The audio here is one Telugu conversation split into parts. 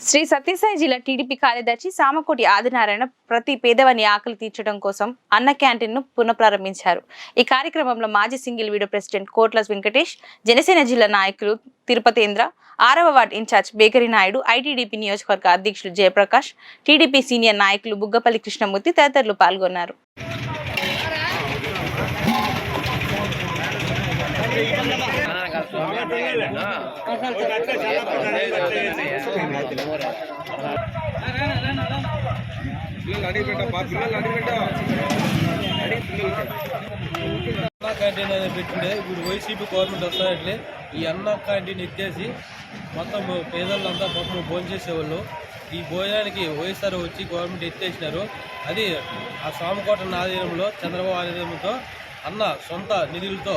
శ్రీ సత్యసాయి జిల్లా టీడీపీ కార్యదర్శి సామకోటి ఆదినారాయణ ప్రతి పేదవాని ఆకలి తీర్చడం కోసం అన్న క్యాంటీన్ను పునఃప్రారంభించారు. ఈ కార్యక్రమంలో మాజీ సింగిల్ వీడియో ప్రెసిడెంట్ కోట్ల వెంకటేష్ జనసేన జిల్లా నాయకులు తిరుపతేంద్ర ఆరవ ward in charge bakery Naidu ITDP నియోజకవర్గ అధ్యక్షులు జయప్రకాష్ టీడీపీ సీనియర్ నాయకులు బుగ్గపల్లి కృష్ణమూర్తి తదితరులు పాల్గొన్నారు. క్యాంటీన్ అనేది పెట్టిండే. ఇప్పుడు వైసీపీ గవర్నమెంట్ వస్తాయంటే ఈ అన్న క్యాంటీన్ ఎత్తేసి మొత్తం పేదలంతా మొత్తం భోజనం చేసేవాళ్ళు. ఈ భోజనానికి వైఎస్ఆర్ వచ్చి గవర్నమెంట్ ఎత్తేసినారు. అది ఆ సామకోట ఆధీనంలో చంద్రబాబు ఆధీనంతో అన్న సొంత నిధులతో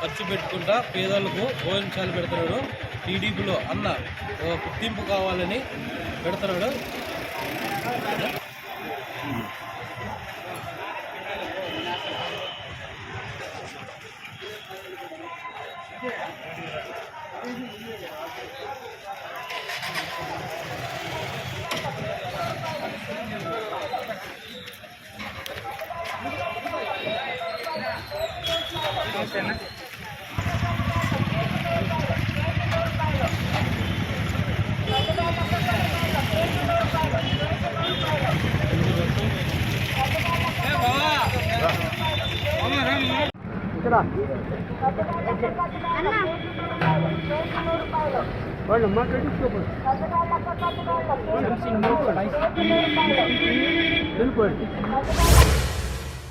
ఖర్చు పెట్టుకుంటా పేదలకు భోజనశాల పెడుతున్నాడు. టీడీపీలో అన్న ఒక గుర్తింపు కావాలని పెడుతున్నాడు. వాళ్ళు మాట్లాడించుకోకూడదు వెళ్ళిపోయాడు